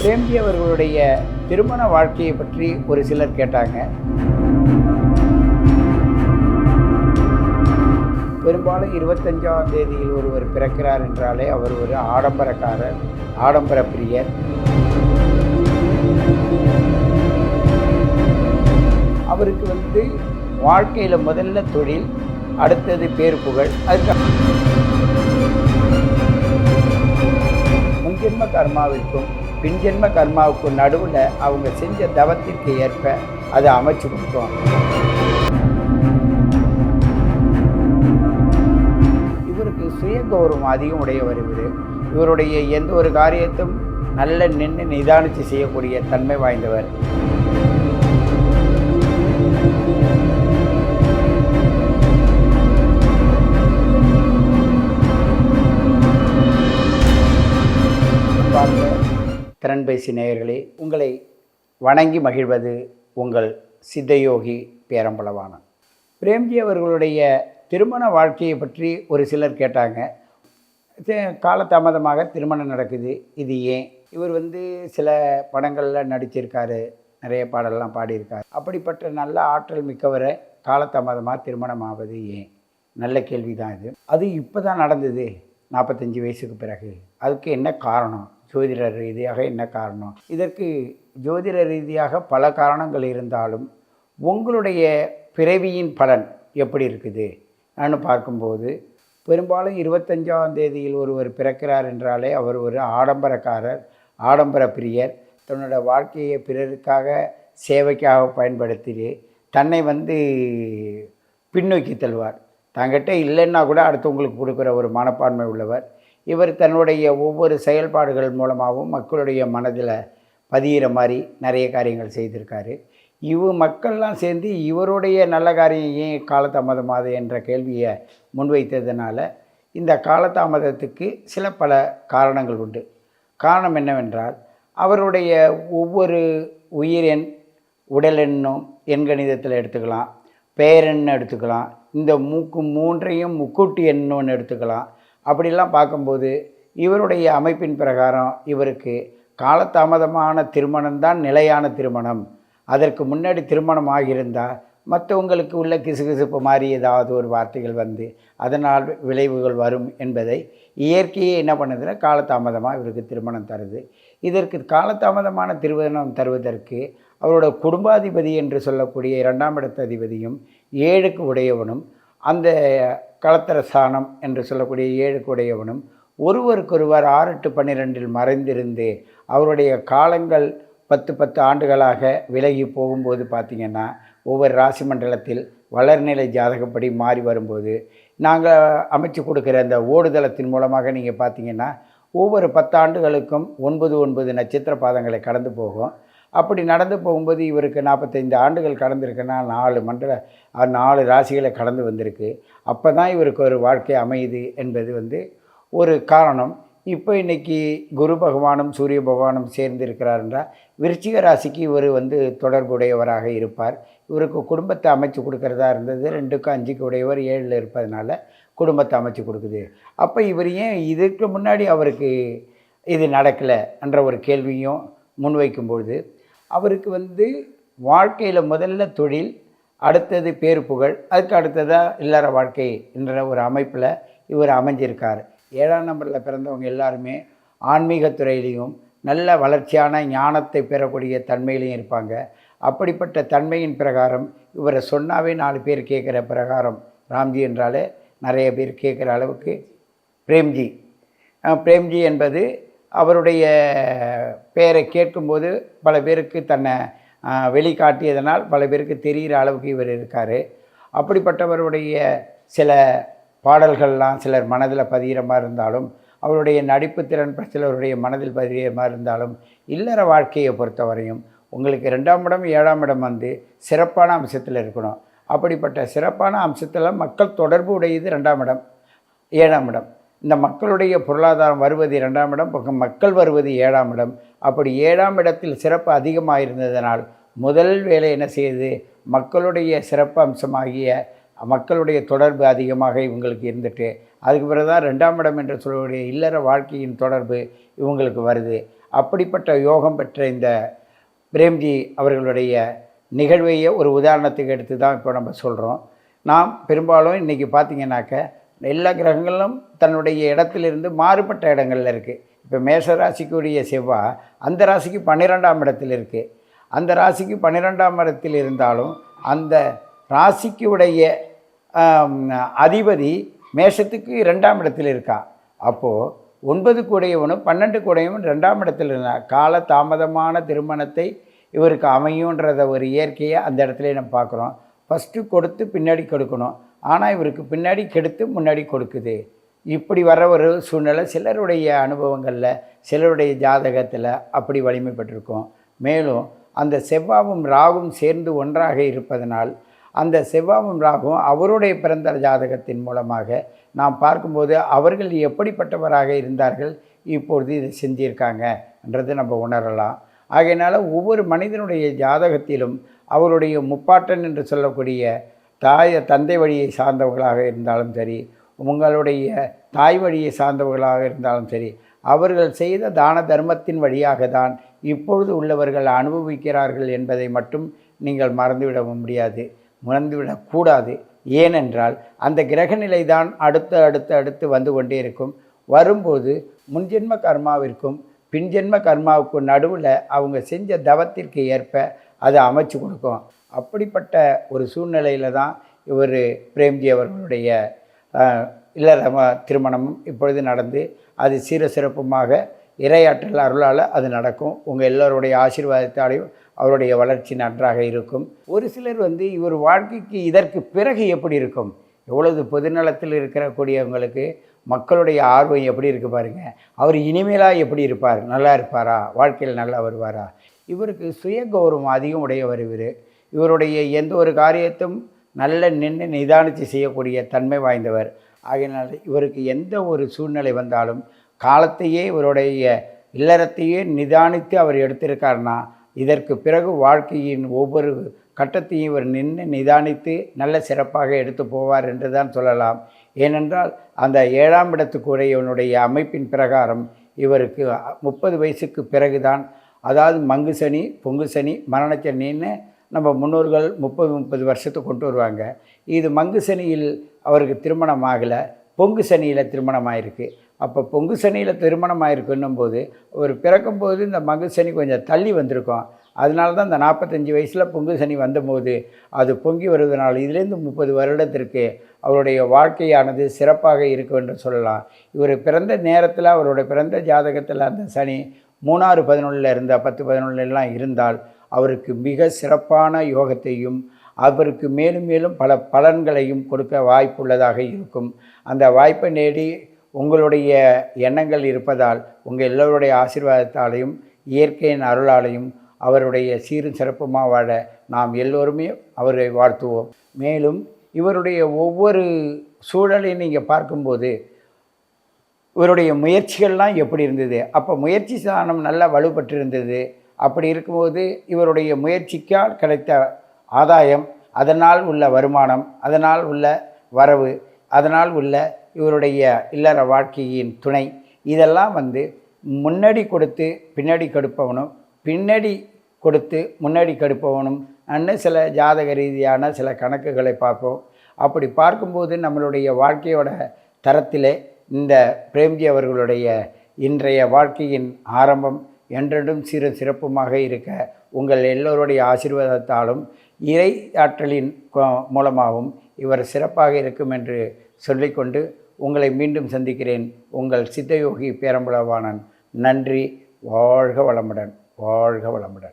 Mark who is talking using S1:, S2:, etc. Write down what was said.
S1: பிரேம்ஜி அவர்களுடைய திருமண வாழ்க்கையை பற்றி ஒரு சிலர் கேட்டாங்க. பெரும்பாலும் இருபத்தஞ்சாம் தேதியில் ஒருவர் பிறக்கிறார் என்றாலே அவர் ஒரு ஆடம்பரக்காரர் ஆடம்பர பிரியர். அவருக்கு வந்து வாழ்க்கையில் முதல்ல தொழில் அடுத்தது பேர் புகழ் அதுக்கு முன்ஜென்ம கர்மாவிற்கும் பின்ஜென்ம கர்மாவுக்கு நடுவில் அவங்க செஞ்ச தவத்திற்கு ஏற்ப அதை அமைச்சு கொடுத்தோம். இவருக்கு சுய கௌரவம் அதிகம் உடையவர் இவர். இவருடைய எந்த ஒரு காரியத்தும் நல்ல நின்று நிதானித்து செய்யக்கூடிய தன்மை வாய்ந்தவர். திறன்பேசி நேயர்களே உங்களை வணங்கி மகிழ்வது உங்கள் சித்தயோகி பேரம்பளவானன் பிரேம்ஜி அவர்களுடைய திருமண வாழ்க்கையை பற்றி ஒரு சிலர் கேட்டாங்க. காலதாமதமாக திருமணம் நடக்குது. இது ஏன்? இவர் வந்து சில படங்களில் நடிச்சிருக்காரு. நிறைய பாடல்லாம் பாடியிருக்காரு. அப்படிப்பட்ட நல்ல ஆற்றல் மிக்கவரை காலதாமதமாக திருமணம் ஆவது ஏன்? நல்ல கேள்வி தான் இது. அது இப்போ தான் நடந்தது. நாற்பத்தஞ்சு வயசுக்கு பிறகு. அதுக்கு என்ன காரணம்? ஜோதிட ரீதியாக என்ன காரணம்? இதற்கு ஜோதிட ரீதியாக பல காரணங்கள் இருந்தாலும் உங்களுடைய பிறவியின் பலன் எப்படி இருக்குது? நான் பார்க்கும்போது பெரும்பாலும் இருபத்தஞ்சாம் தேதியில் ஒருவர் பிறக்கிறார் என்றாலே அவர் ஒரு ஆடம்பரக்காரர் ஆடம்பர பிரியர். தன்னோட வாழ்க்கையை பிறருக்காக சேவைக்காக பயன்படுத்தி தன்னை வந்து பின்னோக்கி தள்ளுவார். தங்கிட்ட இல்லைன்னா கூட அடுத்தவங்களுக்கு கொடுக்குற ஒரு மனப்பான்மை உள்ளவர். இவர் தன்னுடைய ஒவ்வொரு செயல்பாடுகள் மூலமாகவும் மக்களுடைய மனதில் பதியிற மாதிரி நிறைய காரியங்கள் செய்திருக்காரு. இவ மக்கள்லாம் சேர்ந்து இவருடைய நல்ல காரியம் ஏன் காலதாமதமாது என்ற கேள்வியை முன்வைத்ததுனால இந்த காலதாமதத்துக்கு சில பல காரணங்கள் உண்டு. காரணம் என்னவென்றால் அவருடைய ஒவ்வொரு உயிரெண் உடலெண்ணும் எண்கணிதத்தில் எடுத்துக்கலாம் பேரெண்ணு எடுத்துக்கலாம் இந்த மூக்கு மூன்றையும் முக்கூட்டி எண்ணொன்று எடுத்துக்கலாம் அப்படிலாம் பார்க்கும்போது இவருடைய அமைப்பின் பிரகாரம் இவருக்கு காலதாமதமான திருமணம் தான் நிலையான திருமணம். அதற்கு முன்னாடி திருமணம் ஆகியிருந்தால் மற்றவங்களுக்கு உள்ள கிசுகிசுப்பு மாதிரி ஏதாவது ஒரு வார்த்தைகள் வந்து அதனால் விளைவுகள் வரும் என்பதை இயற்கையே என்ன பண்ணுதுன்னா காலதாமதமாக இவருக்கு திருமணம் தருது. இதற்கு காலதாமதமான திருமணம் தருவதற்கு அவரோட குடும்பாதிபதி என்று சொல்லக்கூடிய இரண்டாம் இடத்த அதிபதியும் ஏழுக்கு உடையவனும் அந்த களத்திரசானம் என்று சொல்லக்கூடிய ஏழு கூடையவனும் ஒருவருக்கொருவர் ஆறு டு பன்னிரெண்டில் மறைந்திருந்து அவருடைய காலங்கள் பத்து பத்து ஆண்டுகளாக விலகி போகும்போது பார்த்திங்கன்னா ஒவ்வொரு ராசி மண்டலத்தில் வளர்நிலை ஜாதகப்படி மாறி வரும்போது நாங்கள் அமைச்சு கொடுக்குற அந்த ஓடுதளத்தின் மூலமாக நீங்கள் பார்த்தீங்கன்னா ஒவ்வொரு பத்தாண்டுகளுக்கும் ஒன்பது ஒன்பது நட்சத்திர பாதங்களை கடந்து போகும். அப்படி நடந்து போகும்போது இவருக்கு நாற்பத்தைந்து ஆண்டுகள் கடந்திருக்குன்னா நாலு மண்டல நாலு ராசிகளை கடந்து வந்திருக்கு. அப்போ தான் இவருக்கு ஒரு வாழ்க்கை அமையுது என்பது வந்து ஒரு காரணம். இப்போ இன்றைக்கி குரு பகவானும் சூரிய பகவானும் சேர்ந்து இருக்கிறார் என்றால் விருச்சிக ராசிக்கு இவர் வந்து தொடர்புடையவராக இருப்பார். இவருக்கு குடும்பத்தை அமைச்சு கொடுக்கறதா இருந்தது. ரெண்டுக்கும் அஞ்சுக்கு உடையவர் ஏழில் இருப்பதனால குடும்பத்தை அமைச்சு கொடுக்குது. அப்போ இவர் ஏன் இதுக்கு முன்னாடி அவருக்கு இது நடக்கலை என்ற ஒரு கேள்வியும் முன்வைக்கும்பொழுது அவருக்கு வந்து வாழ்க்கையில் முதல்ல தொழில் அடுத்தது பேரு புகழ் அதுக்கு அடுத்ததாக இல்லற வாழ்க்கை என்ற ஒரு அமைப்பில் இவர் அமைஞ்சிருக்கார். ஏழாம் நம்பரில் பிறந்தவங்க எல்லாருமே ஆன்மீகத் துறையிலையும் நல்ல வளர்ச்சியான ஞானத்தை பெறக்கூடிய தன்மையிலையும் இருப்பாங்க. அப்படிப்பட்ட தன்மையின் பிரகாரம் இவரை சொன்னாவே நாலு பேர் கேட்குற பிரகாரம் ராம்ஜி என்றாலே நிறைய பேர் கேட்குற அளவுக்கு பிரேம்ஜி. பிரேம்ஜி என்பது அவருடைய பெயரை கேட்கும்போது பல பேருக்கு தன்னை வெளிக்காட்டியதனால் பல பேருக்கு தெரிகிற அளவுக்கு இவர் இருக்கார். அப்படிப்பட்டவருடைய சில பாடல்கள்லாம் சிலர் மனதில் பதிகிற மாதிரி இருந்தாலும் அவருடைய நடிப்பு திறன் சிலருடைய மனதில் பதிகிற மாதிரி இருந்தாலும் இல்லற வாழ்க்கையை பொறுத்தவரையும் உங்களுக்கு ரெண்டாம் இடம் ஏழாம் இடம் வந்து சிறப்பான அம்சத்தில் இருக்கணும். அப்படிப்பட்ட சிறப்பான அம்சத்தில் மக்கள் தொடர்பு உடையது ரெண்டாம் இடம் ஏழாம் இடம். இந்த மக்களுடைய பொருளாதாரம் வருவது இரண்டாம் இடம் பக்கம் மக்கள் வருவது ஏழாம் இடம். அப்படி ஏழாம் இடத்தில் சிறப்பு அதிகமாக இருந்ததனால் முதல் வேலை என்ன செய்யுது மக்களுடைய சிறப்பு அம்சமாகிய மக்களுடைய தொடர்பு அதிகமாக இவங்களுக்கு இருந்துட்டு அதுக்கு பிறகு தான் ரெண்டாம் இடம் என்று சொல்லக்கூடிய இல்லற வாழ்க்கையின் தொடர்பு இவங்களுக்கு வருது. அப்படிப்பட்ட யோகம் பெற்ற இந்த பிரேம்ஜி அவர்களுடைய நிகழ்வையே ஒரு உதாரணத்துக்கு எடுத்து தான் இப்போ நம்ம சொல்கிறோம் நாம் பெரும்பாலும் இன்றைக்கி பார்த்தீங்கன்னாக்க எல்லா கிரகங்களும் தன்னுடைய இடத்திலிருந்து மாறுபட்ட இடங்கள்ல இருக்குது இப்போ மேஷ ராசிக்குரிய செவ்வாய் அந்த ராசிக்கு பன்னிரெண்டாம் இடத்தில் இருக்குது அந்த ராசிக்கு பன்னிரெண்டாம் இடத்தில் இருந்தாலும் அந்த ராசிக்கு உடைய அதிபதி மேஷத்துக்கு ரெண்டாம் இடத்தில் இருக்கா? அப்போது ஒன்பது கூடையவனும் பன்னெண்டு கூடையவன் ரெண்டாம் இடத்தில் இருந்தான் கால தாமதமான திருமணத்தை இவருக்கு அமையுன்றத ஒரு இயற்கையை அந்த இடத்துல நம்ம பார்க்குறோம். ஃபஸ்ட்டு கொடுத்து பின்னாடி கொடுக்கணும். ஆனால் இவருக்கு பின்னாடி கெடுத்து முன்னாடி கொடுக்குது. இப்படி வர ஒரு சூழ்நிலை சிலருடைய அனுபவங்களில் சிலருடைய ஜாதகத்தில் அப்படி வலிமை பெற்றிருக்கும் மேலும் அந்த செவ்வாவும் ராகும் சேர்ந்து ஒன்றாக இருப்பதனால் அந்த செவ்வாவும் ராகும் அவருடைய பிறந்த ஜாதகத்தின் மூலமாக நாம் பார்க்கும்போது அவர்கள் எப்படிப்பட்டவராக இருந்தார்கள் இப்பொழுது இதை செஞ்சிருக்காங்க என்றது நம்ம உணரலாம். ஆகையினால ஒவ்வொரு மனிதனுடைய ஜாதகத்திலும் அவருடைய முப்பாட்டன் என்று சொல்லக்கூடிய தாய தந்தை வழியை சார்ந்தவர்களாக இருந்தாலும் சரி உங்களுடைய தாய் வழியை சார்ந்தவர்களாக இருந்தாலும் சரி அவர்கள் செய்த தான தர்மத்தின் வழியாக தான் இப்பொழுது உள்ளவர்கள் அனுபவிக்கிறார்கள் என்பதை மட்டும் நீங்கள் மறந்துவிட முடியாது மறந்துவிடக்கூடாது ஏனென்றால் அந்த கிரகநிலை தான் அடுத்து அடுத்து அடுத்து வந்து கொண்டே இருக்கும். வரும்போது முன்ஜென்ம கர்மாவிற்கும் பின்ஜென்ம கர்மாவுக்கும் நடுவில் அவங்க செஞ்ச தவத்திற்கு ஏற்ப அதை அமைச்சு கொடுக்கும். அப்படிப்பட்ட ஒரு சூழ்நிலையில் தான் இவர் பிரேம்ஜி அவர்களுடைய அஹ், இல்லறம இப்பொழுது நடந்து அது சீர சிறப்புமாக இரையாற்றல் அருளால் அது நடக்கும். உங்கள் எல்லோருடைய ஆசீர்வாதத்தாலையும் அவருடைய வளர்ச்சி நன்றாக இருக்கும். ஒரு சிலர் வந்து இவர் வாழ்க்கைக்கு இதற்கு பிறகு எப்படி இருக்கும்? எவ்வளவு பொதுநலத்தில் இருக்கக்கூடியவங்களுக்கு மக்களுடைய ஆர்வம் எப்படி இருக்கு பாருங்க. அவர் இனிமேலாக எப்படி இருப்பார்? நல்லா இருப்பாரா? வாழ்க்கையில் நல்லா வருவாரா? இவருக்கு சுய கௌரவம் அதிகம் உடையவர் இவர். இவருடைய எந்த ஒரு காரியத்தும் நல்ல நின்று நிதானித்து செய்யக்கூடிய தன்மை வாய்ந்தவர். ஆகையினால் இவருக்கு எந்த ஒரு சூழ்நிலை வந்தாலும் காலத்தையே இவருடைய இல்லறத்தையே நிதானித்து அவர் எடுத்திருக்காருன்னா இதற்கு பிறகு வாழ்க்கையின் ஒவ்வொரு கட்டத்தையும் இவர் நின்று நிதானித்து நல்ல சிறப்பாக எடுத்து போவார் என்று தான் சொல்லலாம். ஏனென்றால் அந்த ஏழாம் இடத்துக்குடையவனுடைய அமைப்பின் பிரகாரம் இவருக்கு முப்பது வயசுக்கு பிறகுதான் அதாவது மங்கு சனி பொங்கு சனி மரணச்சனின்னு நம்ம முன்னோர்கள் முப்பது முப்பது வருஷத்துக்கு கொண்டு வருவாங்க. இது மங்கு சனியில் அவருக்கு திருமணம் ஆகலை. பொங்கு சனியில் திருமணம் ஆயிருக்கு அப்போ பொங்கு சனியில் திருமணம் ஆகிருக்குன்னும் போது ஒரு பிறக்கும்போது இந்த மங்கு சனி கொஞ்சம் தள்ளி வந்திருக்கும். அதனால தான் இந்த நாற்பத்தஞ்சு வயசில் பொங்கு சனி வந்தபோது அது பொங்கி வருவதனால் இதுலேருந்து முப்பது வருடத்திற்கு அவருடைய வாழ்க்கையானது சிறப்பாக இருக்கும் என்று சொல்லலாம். இவர் பிறந்த நேரத்தில் அவருடைய பிறந்த ஜாதகத்தில் அந்த சனி மூணாறு பதினொன்றில் இருந்த பத்து பதினொன்றுலாம் இருந்தால் அவருக்கு மிக சிறப்பான யோகத்தையும் அவருக்கு மேலும் மேலும் பல பலன்களையும் கொடுக்க வாய்ப்புள்ளதாக இருக்கும். அந்த வாய்ப்பை நேடி உங்களுடைய எண்ணங்கள் இருப்பதால் உங்கள் எல்லோருடைய ஆசீர்வாதத்தாலையும் இயற்கையின் அருளாலையும் அவருடைய சீரும் சிறப்புமாக வாழ நாம் எல்லோருமே அவரை வாழ்த்துவோம். மேலும் இவருடைய ஒவ்வொரு சூழலையும் நீங்கள் பார்க்கும்போது இவருடைய முயற்சிகள்லாம் எப்படி இருந்தது? அப்போ முயற்சி ஸ்தானம் நல்லா வலுப்பட்டு இருந்தது அப்படி இருக்கும்போது இவருடைய முயற்சிக்கால் கிடைத்த ஆதாயம் அதனால் உள்ள வருமானம் அதனால் உள்ள வரவு அதனால் உள்ள இவருடைய இல்லற வாழ்க்கையின் துணை இதெல்லாம் வந்து முன்னாடி கொடுத்து பின்னாடி கெடுப்பவனும் பின்னாடி கொடுத்து முன்னாடி கெடுப்பவனும் அன்னு சில ஜாதக ரீதியான சில கணக்குகளை பார்ப்போம். அப்படி பார்க்கும்போது நம்மளுடைய வாழ்க்கையோட தரத்திலே இந்த பிரேம்ஜி அவர்களுடைய இன்றைய வாழ்க்கையின் ஆரம்பம் என்றென்றும் சிறு சிறப்புமாக இருக்க உங்கள் எல்லோருடைய ஆசீர்வாதத்தாலும் இறை ஆற்றலின் மூலமாகவும் இவர் சிறப்பாக இருக்கும் என்று சொல்லிக்கொண்டு உங்களை மீண்டும் சந்திக்கிறேன். உங்கள் சித்தயோகி பேரம்பளவாணன் நன்றி. வாழ்க வளமுடன். வாழ்க வளமுடன்.